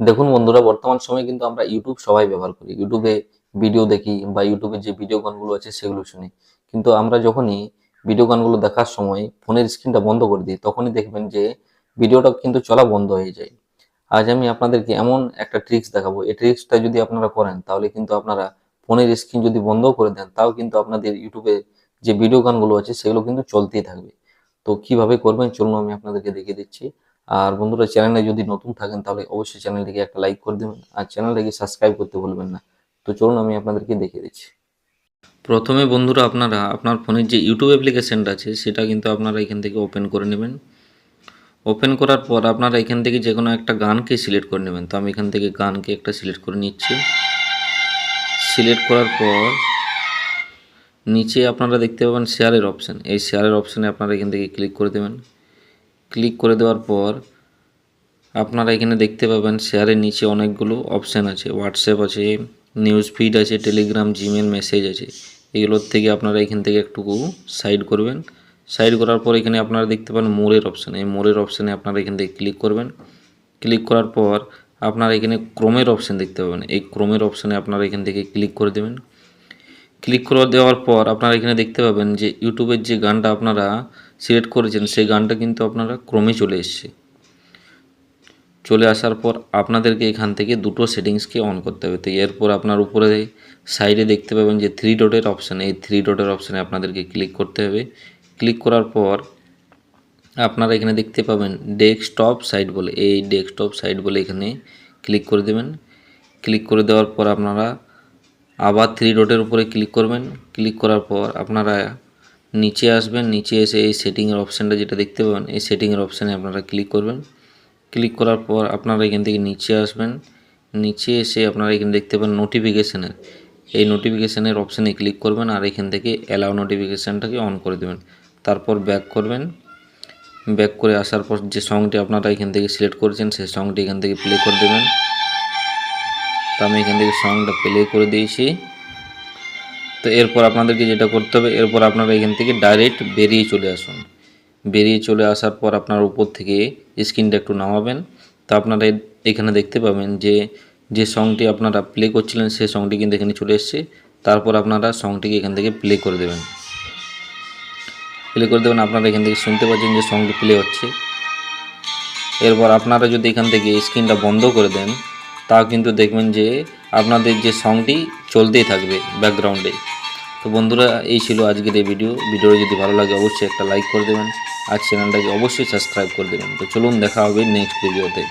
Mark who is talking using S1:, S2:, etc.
S1: দেখুন বন্ধুরা, বর্তমান সময়ে কিন্তু আমরা ইউটিউব সবাই ব্যবহার করি। ইউটিউবে ভিডিও দেখি বা ইউটিউবে যে ভিডিও গানগুলো আছে সেগুলো শুনি। কিন্তু আমরা যখনই ভিডিও গানগুলো দেখার সময় ফোনের স্ক্রিনটা বন্ধ করে দিই, তখনই দেখবেন যে ভিডিওটা কিন্তু চলা বন্ধ হয়ে যায়। আজ আমি আপনাদেরকে এমন একটা ট্রিক্স দেখাবো। এই ট্রিক্সটা যদি আপনারা করেন, তাহলে কিন্তু আপনারা ফোনের স্ক্রিন যদি বন্ধ করে দেন, তাও কিন্তু আপনাদের ইউটিউবে যে ভিডিও গানগুলো আছে সেগুলো কিন্তু চলতেই থাকবে। তো কীভাবে করবেন, চলুন আমি আপনাদেরকে দেখিয়ে দিচ্ছি। আর বন্ধুরা, চ্যানেলে যদি নতুন থাকেন, তাহলে অবশ্যই চ্যানেলটিকে একটা লাইক করে দেবেন আর চ্যানেলটাকে সাবস্ক্রাইব করতে ভুলবেন না। তো চলুন, আমি আপনাদেরকে দেখিয়ে দিচ্ছি। প্রথমে বন্ধুরা, আপনারা, আপনার ফোনের যে ইউটিউব অ্যাপ্লিকেশানটা আছে, সেটা কিন্তু আপনারা এখান থেকে ওপেন করে নেবেন। ওপেন করার পর আপনারা এখান থেকে যে কোনো একটা গানকে সিলেক্ট করে নেবেন। তো আমি এখান থেকে গানকে একটা সিলেক্ট করে নিচ্ছি। সিলেক্ট করার পর নিচে আপনারা দেখতে পাবেন শেয়ারের অপশান এই শেয়ারের অপশানে আপনারা এখান থেকে ক্লিক করে দেবেন। ক্লিক করে দেওয়ার পর আপনারা এখানে দেখতে পাবেন শেয়ারের নিচে অনেকগুলো অপশান আছে। হোয়াটসঅ্যাপ আছে নিউজ ফিড আছে টেলিগ্রাম জিমেল মেসেজ আছে। এগুলোর থেকে আপনারা এখান থেকে একটু সাইড করবেন। সাইড করার পর এখানে আপনারা দেখতে পাবেন মোড়ের অপশান এই মোড়ের অপশানে আপনারা এখান থেকে ক্লিক করবেন। ক্লিক করার পর আপনারা এখানে ক্রোমের অপশান দেখতে পাবেন। এই ক্রোমের অপশানে আপনারা এখান থেকে ক্লিক করে দেবেন। ক্লিক করে দেওয়ার পর আপনারা এখানে দেখতে পাবেন যে ইউটিউবের যে গানটা আপনারা সিলেক্ট করেছেন, সেই গানটা কিন্তু আপনারা ক্রমে চলে এসছে। চলে আসার পর আপনাদেরকে এখান থেকে দুটো সেটিংসকে অন করতে হবে। তো এরপর আপনার উপরে সাইডে দেখতে পাবেন যে থ্রি ডটের অপশান এই থ্রি ডটের অপশানে আপনাদেরকে ক্লিক করতে হবে। ক্লিক করার পর আপনারা এখানে দেখতে পাবেন ডেস্কটপ সাইট বলে, এই ডেস্কটপ সাইট বলে এখানে ক্লিক করে দেবেন। ক্লিক করে দেওয়ার পর আপনারা আবার থ্রি ডটের উপরে ক্লিক করবেন। ক্লিক করার পর আপনারা নিচে আসবেন। নিচে এসে এই সেটিংয়ের অপশানটা যেটা দেখতে পাবেন, এই সেটিংয়ের অপশানে আপনারা ক্লিক করবেন। ক্লিক করার পর আপনারা এখান থেকে নিচে আসবেন। নিচে এসে আপনারা এখানে দেখতে পাবেন নোটিফিকেশানের এই নোটিফিকেশানের অপশানে ক্লিক করবেন আর এখান থেকে অ্যালাউ নোটিফিকেশানটাকে অন করে দেবেন। তারপর ব্যাক করবেন। ব্যাক করে আসার পর যে সংটি আপনারা এখান থেকে সিলেক্ট করেছেন, সেই সংটি এখান থেকে প্লে করে দেবেন। তো আমি এখান থেকে সংটা প্লে করে দিয়েছি। তো এরপর আপনাদেরকে যেটা করতে হবে, এরপর আপনারা এখান থেকে ডাইরেক্ট বেরিয়ে চলে আসুন। বেরিয়ে চলে আসার পর আপনার উপর থেকে স্ক্রিনটা একটু নামাবেন। তো আপনারা এখানে দেখতে পাবেন যে যে সংটি আপনারা প্লে করছিলেন সেই সংটি কিন্তু এখানে চলে এসছে। তারপর আপনারা সংটিকে এখান থেকে প্লে করে দেবেন। প্লে করে দেবেন, আপনারা এখান থেকে শুনতে পাচ্ছেন যে সংটি প্লে হচ্ছে। এরপর আপনারা যদি এখান থেকে স্ক্রিনটা বন্ধ করে দেন তাও কিন্তু দেখবেন যে আপনাদের যে সংটি চলতেই থাকবে ব্যাকগ্রাউন্ডে তো বন্ধুরা, এই ছিল আজকের এই ভিডিও ভিডিও যদি ভালো লাগে, অবশ্যই একটা লাইক করে দেবেন। আর চ্যানেলটাকে অবশ্যই সাবস্ক্রাইব করে দেবেন। তো চলুন, দেখা হবে নেক্সট ভিডিওতে